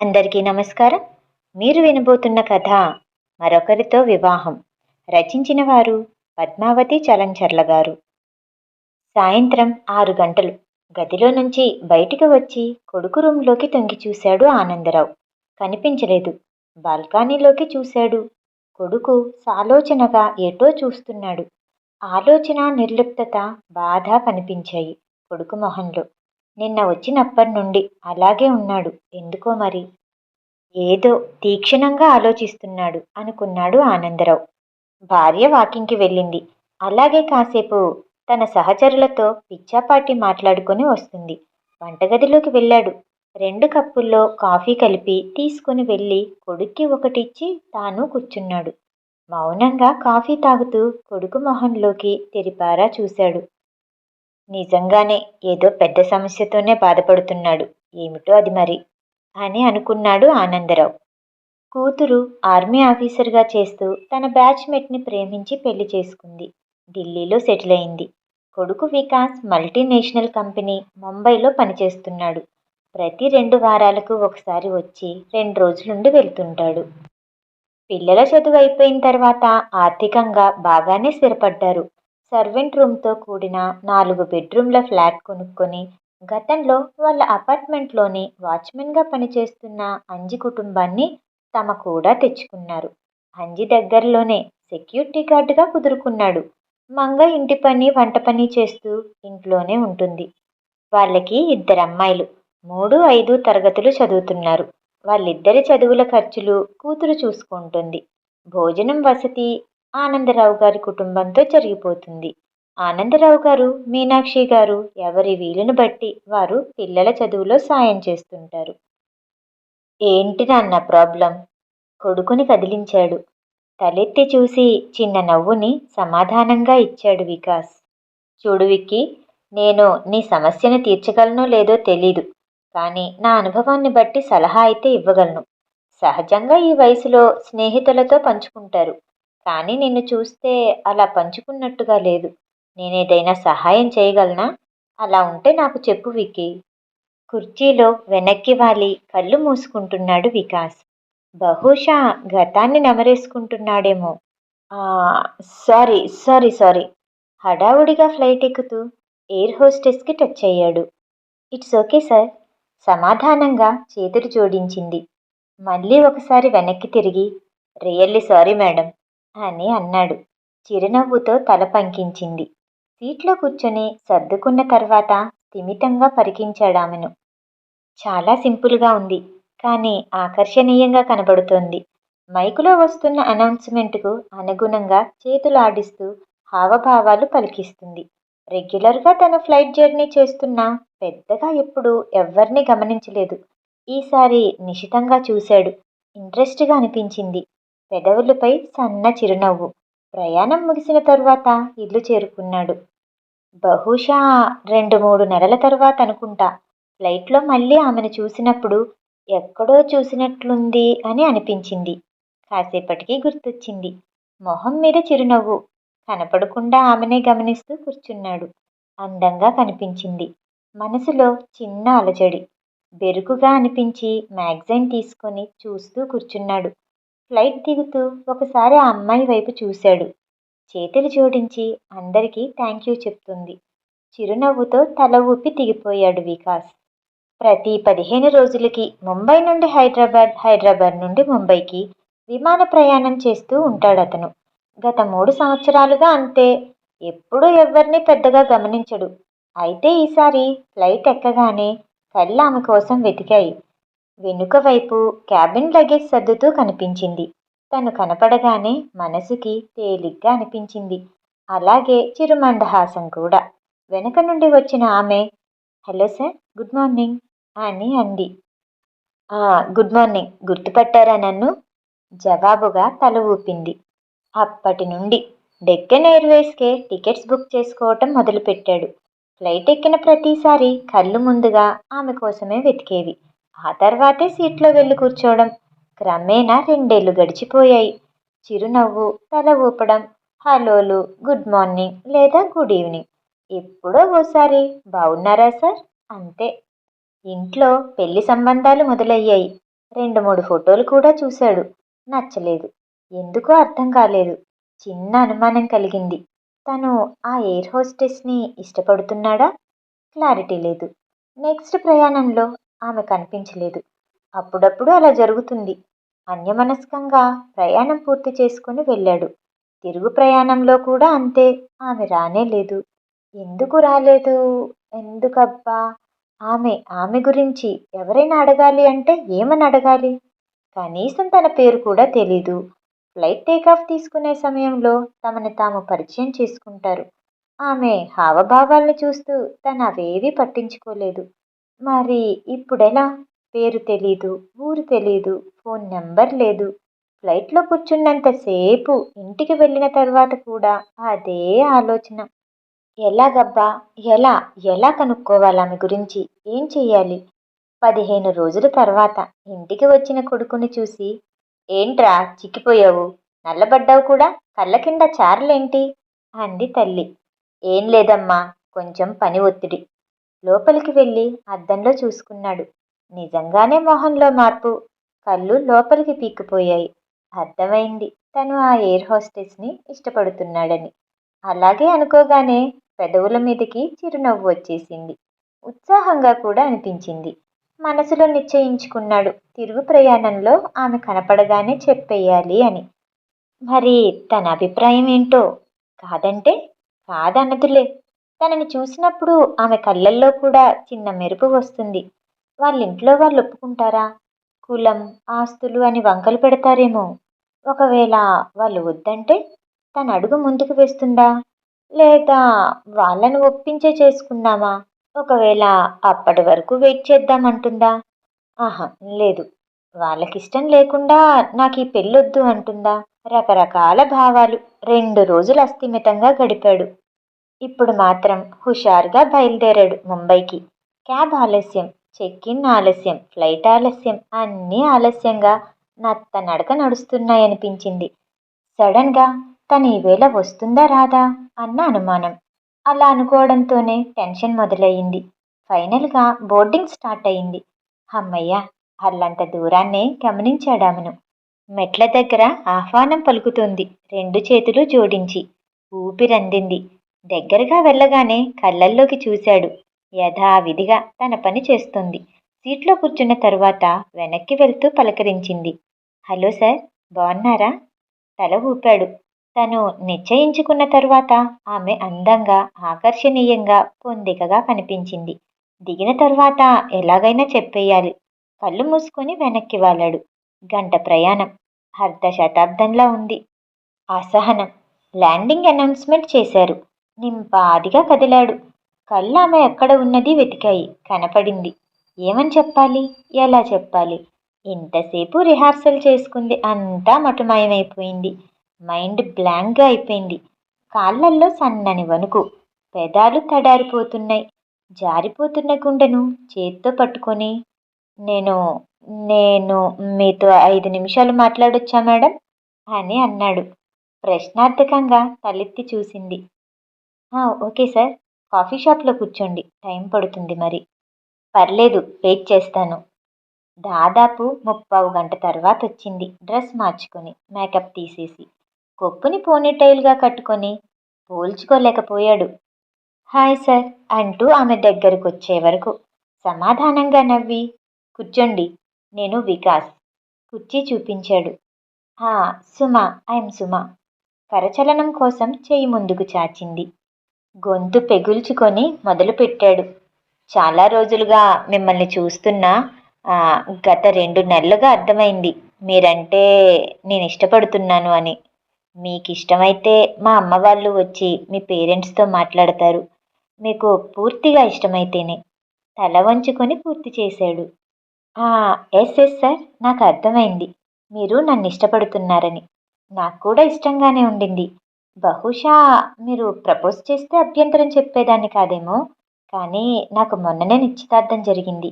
అందరికీ నమస్కారం. మీరు వినబోతున్న కథ మరొకరితో వివాహం. రచించిన వారు పద్మావతి చలంచర్ల గారు. సాయంత్రం ఆరు గంటలు. గదిలో నుంచి బయటికి వచ్చి కొడుకు రూంలోకి తొంగి చూశాడు ఆనందరావు. కనిపించలేదు. బాల్కనీలోకి చూశాడు. కొడుకు సాలోచనగా ఎటో చూస్తున్నాడు. ఆలోచన నిర్లిప్తత బాధ కనిపించాయి కొడుకు మొహంలో. నిన్న వచ్చినప్పటి నుండి అలాగే ఉన్నాడు. ఎందుకో మరి? ఏదో తీక్షణంగా ఆలోచిస్తున్నాడు అనుకున్నాడు ఆనందరావు. భార్య వాకింగ్కి వెళ్ళింది. అలాగే కాసేపు తన సహచరులతో పిచ్చాపాటి మాట్లాడుకొని వస్తుంది. వంటగదిలోకి వెళ్ళాడు. రెండు కప్పుల్లో కాఫీ కలిపి తీసుకుని వెళ్ళి కొడుక్కి ఒకటిచ్చి తాను కూర్చున్నాడు. మౌనంగా కాఫీ తాగుతూ కొడుకు మొహంలోకి తెరిపారా చూశాడు. నిజంగానే ఏదో పెద్ద సమస్యతోనే బాధపడుతున్నాడు. ఏమిటో అది మరి? అని అనుకున్నాడు ఆనందరావు. కూతురు ఆర్మీ ఆఫీసర్గా చేస్తూ తన బ్యాచ్మేట్ని ప్రేమించి పెళ్ళి చేసుకుంది. ఢిల్లీలో సెటిల్ అయింది కొడుకు వికాస్ మల్టీనేషనల్ కంపెనీ ముంబైలో పనిచేస్తున్నాడు. ప్రతి రెండు వారాలకు ఒకసారి వచ్చి రెండు రోజులుండి వెళ్తుంటాడు. పిల్లల చదువు అయిపోయిన తర్వాత ఆర్థికంగా బాగానే స్థిరపడ్డారు. సర్వెంట్ రూమ్తో కూడిన నాలుగు బెడ్రూమ్ల ఫ్లాట్ కొనుక్కొని గతంలో వాళ్ళ అపార్ట్మెంట్లోని వాచ్మెన్గా పనిచేస్తున్న అంజి కుటుంబాన్ని తమ కూడా తెచ్చుకున్నారు. అంజి దగ్గరలోనే సెక్యూరిటీ గార్డుగా కుదురుకున్నాడు. మంగ ఇంటి పని వంట పని చేస్తూ ఇంట్లోనే ఉంటుంది. వాళ్ళకి ఇద్దరు అమ్మాయిలు మూడు ఐదు తరగతులు చదువుతున్నారు. వాళ్ళిద్దరి చదువుల ఖర్చులు కూతురు చూసుకుంటుంది. భోజనం వసతి ఆనందరావు గారి కుటుంబంతో జరిగిపోతుంది. ఆనందరావు గారు మీనాక్షి గారు ఎవరి వీలును బట్టి వారు పిల్లల చదువులో సాయం చేస్తుంటారు. ఏంటి నాన్న ప్రాబ్లం? కొడుకుని కదిలించాడు. తలెత్తి చూసి చిన్న నవ్వుని సమాధానంగా ఇచ్చాడు వికాస్. చూడు విక్కి నేను నీ సమస్యను తీర్చగలనో లేదో తెలీదు. కానీ నా అనుభవాన్ని బట్టి సలహా అయితే ఇవ్వగలను. సహజంగా ఈ వయసులో స్నేహితులతో పంచుకుంటారు. కానీ నిన్ను చూస్తే అలా పంచుకున్నట్టుగా లేదు. నేనేదైనా సహాయం చేయగలనా? అలా ఉంటే నాకు చెప్పు వికి కుర్చీలో వెనక్కి వాలి కళ్ళు మూసుకుంటున్నాడు వికాస్. బహుశా గతాన్ని నెమరేసుకుంటున్నాడేమో. Sorry sorry sorry. హడావుడిగా ఫ్లైట్ ఎక్కుతూ ఎయిర్ హోస్టెస్కి టచ్ అయ్యాడు. It's okay sir. సమాధానంగా చేతులు జోడించింది. మళ్ళీ ఒకసారి వెనక్కి తిరిగి రియల్లీ సారీ మేడం. అని అన్నాడు. చిరునవ్వుతో తల పంకించింది. సీట్లో కూర్చొని సర్దుకున్న తర్వాత స్థిమితంగా పరికించాడామెను. చాలా సింపుల్గా ఉంది కానీ ఆకర్షణీయంగా కనబడుతోంది. మైకులో వస్తున్న అనౌన్స్మెంట్కు అనుగుణంగా చేతులు ఆడిస్తూ హావభావాలు పలికిస్తుంది. రెగ్యులర్గా తన ఫ్లైట్ జర్నీ చేస్తున్నా పెద్దగా ఎప్పుడు ఎవ్వరిని గమనించలేదు. ఈసారి నిశితంగా చూశాడు. ఇంట్రెస్ట్గా అనిపించింది. పెదవులపై సన్న చిరునవ్వు. ప్రయాణం ముగిసిన తరువాత ఇల్లు చేరుకున్నాడు. బహుశా రెండు మూడు నెలల తర్వాత అనుకుంటా. ఫ్లైట్లో మళ్ళీ ఆమెను చూసినప్పుడు ఎక్కడో చూసినట్లుంది అని అనిపించింది. కాసేపటికి గుర్తొచ్చింది. మొహం మీద చిరునవ్వు. కనపడకుండా ఆమెనే గమనిస్తూ కూర్చున్నాడు. అందంగా కనిపించింది. మనసులో చిన్న అలజడి. బెరుకుగా అనిపించి మ్యాగజైన్ తీసుకొని చూస్తూ కూర్చున్నాడు. ఫ్లైట్ దిగుతూ ఒకసారి ఆ అమ్మాయి వైపు చూశాడు. చేతులు జోడించి అందరికీ థ్యాంక్ యూ చెప్తుంది. చిరునవ్వుతో తల ఊపి దిగిపోయాడు వికాస్. ప్రతి పదిహేను రోజులకి ముంబై నుండి హైదరాబాద్ హైదరాబాద్ నుండి ముంబైకి విమాన ప్రయాణం చేస్తూ ఉంటాడు అతను గత మూడు సంవత్సరాలుగా అంతే. ఎప్పుడూ ఎవరిని పెద్దగా గమనించడు. అయితే ఈసారి ఫ్లైట్ ఎక్కగానే కళ్ళు ఆమె కోసం వెతికాయి. వెనుక వైపు క్యాబిన్ లగేజ్ సర్దుతూ కనిపించింది. తను కనపడగానే మనసుకి తేలిగ్గా అనిపించింది. అలాగే చిరుమందహాసం కూడా. వెనక నుండి వచ్చిన ఆమె హలో సార్ గుడ్ మార్నింగ్ అని అంది. Good morning. గుర్తుపట్టారా నన్ను? జవాబుగా తల ఊపింది. అప్పటి నుండి డెక్కన్ ఎయిర్వేస్కే టికెట్స్ బుక్ చేసుకోవటం మొదలుపెట్టాడు. ఫ్లైట్ ఎక్కిన ప్రతిసారి కళ్ళు ముందుగా ఆమె కోసమే వెతికేవి. ఆ తర్వాతే సీట్లో వెళ్ళి కూర్చోవడం. క్రమేణా రెండేళ్ళు గడిచిపోయాయి. చిరునవ్వు తల ఊపడం హలోలు గుడ్ మార్నింగ్ లేదా గుడ్ ఈవినింగ్. ఎప్పుడో ఓసారి బాగున్నారా సార్? అంతే. ఇంట్లో పెళ్ళి సంబంధాలు మొదలయ్యాయి. రెండు మూడు ఫోటోలు కూడా చూశాడు. నచ్చలేదు. ఎందుకో అర్థం కాలేదు. చిన్న అనుమానం కలిగింది. తను ఆ ఎయిర్ హోస్టెస్ని ఇష్టపడుతున్నాడా? క్లారిటీ లేదు. నెక్స్ట్ ప్రయాణంలో ఆమె కనిపించలేదు. అప్పుడప్పుడు అలా జరుగుతుంది. అన్యమనస్కంగా ప్రయాణం పూర్తి చేసుకుని వెళ్ళాడు. తిరుగు ప్రయాణంలో కూడా అంతే ఆమె రానే లేదు. ఎందుకు రాలేదు? ఎందుకబ్బా? ఆమె ఆమె గురించి ఎవరైనా అడగాలి అంటే ఏమని అడగాలి? కనీసం తన పేరు కూడా తెలీదు. ఫ్లైట్ టేకాఫ్ తీసుకునే సమయంలో తమను తాము పరిచయం చేసుకుంటారు. ఆమె హావభావాల్ని చూస్తూ తను అవేవీ పట్టించుకోలేదు. మరి ఇప్పుడెలా? పేరు తెలీదు ఊరు తెలీదు ఫోన్ నెంబర్ లేదు. ఫ్లైట్లో కూర్చున్నంతసేపు ఇంటికి వెళ్ళిన తర్వాత కూడా అదే ఆలోచన. ఎలాగబ్బా? ఎలా? ఎలా కనుక్కోవాలి ఆమె గురించి? ఏం చెయ్యాలి? పదిహేను రోజుల తర్వాత ఇంటికి వచ్చిన కొడుకుని చూసి ఏంట్రా చిక్కిపోయావు? నల్లబడ్డావు కూడా? కళ్ళ కింద చారలేంటి? అంది తల్లి. ఏం లేదమ్మా కొంచెం పని ఒత్తిడి. లోపలికి వెళ్ళి అద్దంలో చూసుకున్నాడు. నిజంగానే మొహంలో మార్పు. కళ్ళు లోపలికి పీక్కుపోయాయి. అర్థమైంది. తను ఆ ఎయిర్ హోస్టెస్ని ఇష్టపడుతున్నాడని. అలాగే అనుకోగానే పెదవుల మీదకి చిరునవ్వు వచ్చేసింది. ఉత్సాహంగా కూడా అనిపించింది. మనసులో నిశ్చయించుకున్నాడు. తిరుగు ప్రయాణంలో ఆమె కనపడగానే చెప్పేయాలి అని. మరి తన అభిప్రాయం ఏంటో? కాదంటే? కాదన్నదిలే. తనని చూసినప్పుడు ఆమె కళ్ళల్లో కూడా చిన్న మెరుపు వస్తుంది. వాళ్ళ ఇంట్లో వాళ్ళు ఒప్పుకుంటారా కులం ఆస్తులు అని వంకలు పెడతారేమో. ఒకవేళ వాళ్ళు వద్దంటే తన అడుగు ముందుకు వేస్తుందా? లేదా వాళ్ళని ఒప్పించే చేసుకుందామా? ఒకవేళ అప్పటి వరకు వెయిట్ చేద్దామంటుందా? ఆహా లేదు. వాళ్ళకిష్టం లేకుండా నాకు ఈ పెళ్ళొద్దు అంటుందా? రకరకాల భావాలు. రెండు రోజులు అస్థిమితంగా గడిపాడు. ఇప్పుడు మాత్రం హుషారుగా బయలుదేరాడు ముంబైకి. క్యాబ్ ఆలస్యం చెక్ ఇన్ ఆలస్యం ఫ్లైట్ ఆలస్యం అన్నీ ఆలస్యంగా నత్త నడక నడుస్తున్నాయనిపించింది. సడన్గా తను ఈవేళ వస్తుందా రాదా అన్న అనుమానం. అలా అనుకోవడంతోనే టెన్షన్ మొదలయ్యింది. ఫైనల్గా బోర్డింగ్ స్టార్ట్ అయింది అమ్మయ్య అల్లంత దూరాన్నే గమనించాడామను మెట్ల దగ్గర ఆహ్వానం పలుకుతుంది. రెండు చేతులు జోడించి. ఊపిరందింది. దగ్గరగా వెళ్ళగానే కళ్ళల్లోకి చూశాడు. యథావిధిగా తన పని చేస్తుంది. సీట్లో కూర్చున్న తరువాత వెనక్కి వెళ్తూ పలకరించింది. హలో సార్ బాగున్నారా తల ఊపాడు. తను నిశ్చయించుకున్న తరువాత ఆమె అందంగా ఆకర్షణీయంగా పొందికగా కనిపించింది. దిగిన తర్వాత ఎలాగైనా చెప్పేయాలి. కళ్ళు మూసుకొని వెనక్కి వాలాడు. గంట ప్రయాణం. అర్ధ శతాబ్దంలా ఉంది. అసహనం. ల్యాండింగ్ అనౌన్స్మెంట్ చేశారు. నింపాదిగా కదిలాడు. కళ్ళు ఆమె ఎక్కడ ఉన్నది వెతికాయి. కనపడింది. ఏమని చెప్పాలి? ఎలా చెప్పాలి? ఇంతసేపు రిహార్సల్ చేసుకుంది. అంతా మటుమాయమైపోయింది. మైండ్ బ్లాంక్గా అయిపోయింది. కాళ్ళల్లో సన్నని వణుకు. పెదాలు తడారిపోతున్నాయి. జారిపోతున్న గుండెను చేత్తో పట్టుకొని నేను నేను మీతో ఐదు నిమిషాలు మాట్లాడొచ్చా మేడం? అని అన్నాడు. ప్రశ్నార్థకంగా తలెత్తి చూసింది. Okay sir. కాఫీ షాప్లో కూర్చోండి. టైం పడుతుంది మరి. పర్లేదు వెయిట్ చేస్తాను. దాదాపు ముప్పావు గంట తర్వాత వచ్చింది. డ్రెస్ మార్చుకొని మేకప్ తీసేసి కొప్పుని పోనీటైల్గా కట్టుకొని పోల్చుకోలేకపోయాడు. హాయ్ సార్ అంటూ ఆమె దగ్గరకు వచ్చే వరకు సమాధానంగా నవ్వి కూర్చోండి నేను వికాస్ కుర్చీ చూపించాడు. "ఆ, సుమా ఐఎమ్ సుమ. కరచలనం కోసం చెయ్యి ముందుకు చాచింది. గొంతు పెగుల్చుకొని మొదలుపెట్టాడు. చాలా రోజులుగా మిమ్మల్ని చూస్తున్నా గత రెండు నెలలుగా అర్థమైంది. మీరంటే నేను ఇష్టపడుతున్నాను అని. మీకు ఇష్టమైతే మా అమ్మ వాళ్ళు వచ్చి మీ పేరెంట్స్తో మాట్లాడతారు. మీకు పూర్తిగా ఇష్టమైతేనే. తల వంచుకొని పూర్తి చేశాడు. ఎస్ ఎస్ సార్ నాకు అర్థమైంది. మీరు నన్ను ఇష్టపడుతున్నారని. నాకు కూడా ఇష్టంగానే ఉండింది. బహుశా మీరు ప్రపోజ్ చేస్తే అభ్యంతరం చెప్పేదాన్ని కాదేమో కానీ నాకు మొన్ననే నిశ్చితార్థం జరిగింది.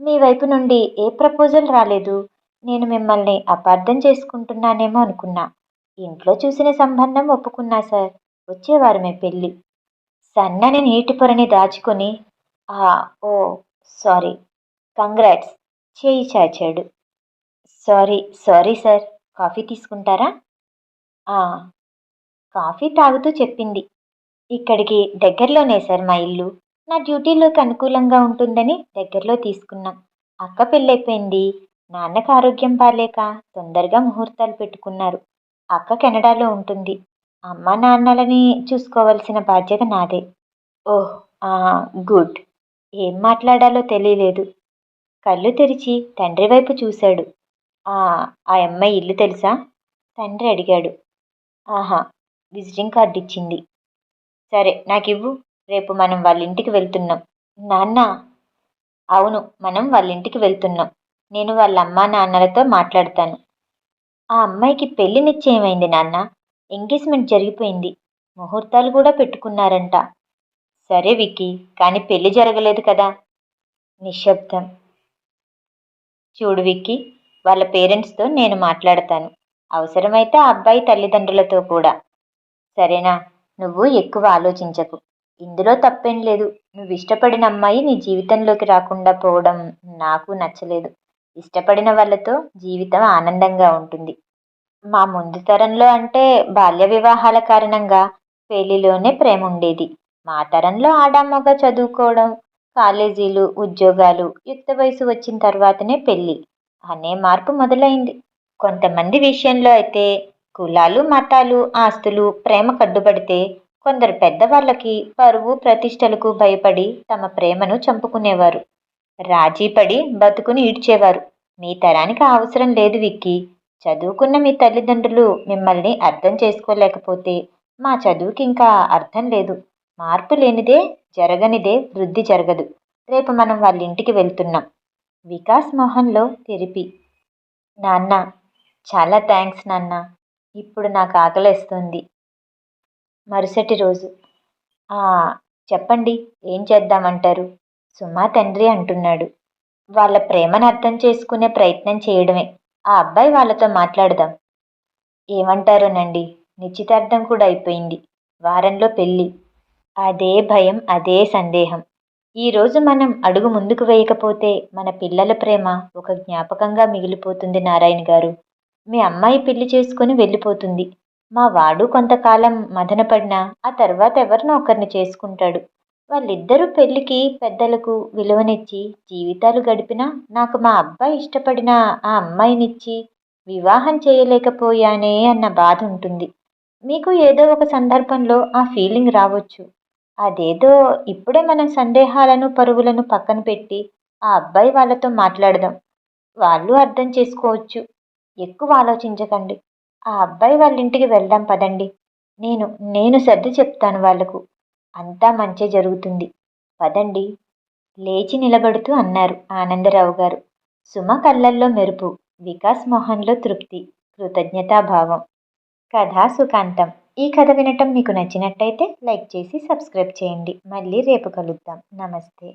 మీ వైపు నుండి ఏ ప్రపోజల్ రాలేదు. నేను మిమ్మల్ని అపార్థం చేసుకుంటున్నానేమో అనుకున్నా. ఇంట్లో చూసిన సంబంధం ఒప్పుకున్నా సార్. వచ్చేవారమే పెళ్ళి. సన్నని నీటి పొరని దాచుకొని "ఆ, ఓ సారీ కంగ్రాట్స్ చేయి చాచాడు. Sorry sorry sir. కాఫీ తీసుకుంటారా? "ఆ, కాఫీ తాగుతూ చెప్పింది. ఇక్కడికి దగ్గరలోనే సార్ మా ఇల్లు. నా డ్యూటీలోకి అనుకూలంగా ఉంటుందని దగ్గరలో తీసుకున్నాం. అక్క పెళ్ళైపోయింది. నాన్నకు ఆరోగ్యం బాలేక తొందరగా ముహూర్తాలు పెట్టుకున్నారు. అక్క కెనడాలో ఉంటుంది. అమ్మ నాన్నలని చూసుకోవాల్సిన బాధ్యత నాదే. Oh good. ఏం మాట్లాడాలో తెలియలేదు. కళ్ళు తెరిచి తండ్రి వైపు చూశాడు. ఆ అమ్మాయి ఇల్లు తెలుసా? తండ్రి అడిగాడు. ఆహా విజిటింగ్ కార్డు ఇచ్చింది. సరే నాకు ఇవ్వు రేపు మనం వాళ్ళ ఇంటికి వెళ్తున్నాం. నాన్న అవును మనం వాళ్ళ ఇంటికి వెళ్తున్నాం. నేను వాళ్ళ అమ్మా నాన్నలతో మాట్లాడతాను. ఆ అమ్మాయికి పెళ్ళి నిశ్చయమైంది నాన్న. ఎంగేజ్మెంట్ జరిగిపోయింది. ముహూర్తాలు కూడా పెట్టుకున్నారంట. సరే విక్కీ కానీ పెళ్ళి జరగలేదు కదా. నిశ్శబ్దం. చూడు విక్కీ వాళ్ళ పేరెంట్స్తో నేను మాట్లాడతాను. అవసరమైతే ఆ అబ్బాయి తల్లిదండ్రులతో కూడా. సరేనా? నువ్వు ఎక్కువ ఆలోచించకు. ఇందులో తప్పేం లేదు. నువ్వు ఇష్టపడిన అమ్మాయి నీ జీవితంలోకి రాకుండా పోవడం నాకు నచ్చలేదు. ఇష్టపడిన వాళ్ళతో జీవితం ఆనందంగా ఉంటుంది. మా ముందు తరంలో అంటే బాల్య వివాహాల కారణంగా పెళ్ళిలోనే ప్రేమ ఉండేది. మా తరంలో ఆడామొగ చదువుకోవడం కాలేజీలు ఉద్యోగాలు యుక్త వయసు వచ్చిన తర్వాతనే పెళ్ళి అనే మార్పు మొదలైంది. కొంతమంది విషయంలో అయితే కులాలు మతాలు ఆస్తులు ప్రేమ కడ్డుపడితే కొందరు పెద్దవాళ్ళకి పరువు ప్రతిష్టలకు భయపడి తమ ప్రేమను చంపుకునేవారు. రాజీపడి బతుకుని ఈడ్చేవారు. మీ తరానికి అవసరం లేదు విక్కి. చదువుకున్న మీ తల్లిదండ్రులు మిమ్మల్ని అర్థం చేసుకోలేకపోతే మా చదువుకి ఇంకా అర్థం లేదు. మార్పు లేనిదే జరగనిదే వృద్ధి జరగదు. రేపు మనం వాళ్ళ ఇంటికి వెళ్తున్నాం. వికాస్ మొహంలో తెరిపి. నాన్న చాలా థ్యాంక్స్ నాన్న. ఇప్పుడు నాకు ఆకలేస్తుంది. మరుసటి రోజు. చెప్పండి ఏం చేద్దామంటారు? సుమా తండ్రి అంటున్నాడు. వాళ్ళ ప్రేమను అర్థం చేసుకునే ప్రయత్నం చేయడమే. ఆ అబ్బాయి వాళ్ళతో మాట్లాడదాం. ఏమంటారోనండి? నిశ్చితార్థం కూడా అయిపోయింది. వారంలో పెళ్ళి. అదే భయం అదే సందేహం. ఈరోజు మనం అడుగు ముందుకు వేయకపోతే మన పిల్లల ప్రేమ ఒక జ్ఞాపకంగా మిగిలిపోతుంది నారాయణ గారు మీ అమ్మాయి పెళ్ళి చేసుకొని వెళ్ళిపోతుంది. మా వాడు కొంతకాలం మదనపడినా ఆ తర్వాత ఎవరినో ఒకరిని చేసుకుంటాడు. వాళ్ళిద్దరూ పెళ్ళికి పెద్దలకు విలువనిచ్చి జీవితాలు గడిపినా నాకు మా అబ్బాయి ఇష్టపడిన ఆ అమ్మాయినిచ్చి వివాహం చేయలేకపోయానే అన్న బాధ ఉంటుంది. మీకు ఏదో ఒక సందర్భంలో ఆ ఫీలింగ్ రావచ్చు. అదేదో ఇప్పుడే మనం సందేహాలను పరుగులను పక్కన పెట్టి ఆ అబ్బాయి వాళ్ళతో మాట్లాడదాం. వాళ్ళు అర్థం చేసుకోవచ్చు. ఎక్కువ ఆలోచించకండి. ఆ అబ్బాయి వాళ్ళ ఇంటికి వెళ్దాం పదండి. నేను నేను సర్ది చెప్తాను వాళ్ళకు అంతా మంచి జరుగుతుంది. పదండి. లేచి నిలబడుతూ అన్నారు ఆనందరావు గారు. సుమ కళ్ళల్లో మెరుపు వికాస్ మోహన్లో తృప్తి కృతజ్ఞతాభావం. కథ సుఖాంతం. ఈ కథ వినటం మీకు నచ్చినట్టయితే లైక్ చేసి సబ్స్క్రైబ్ చేయండి. మళ్ళీ రేపు కలుద్దాం. నమస్తే.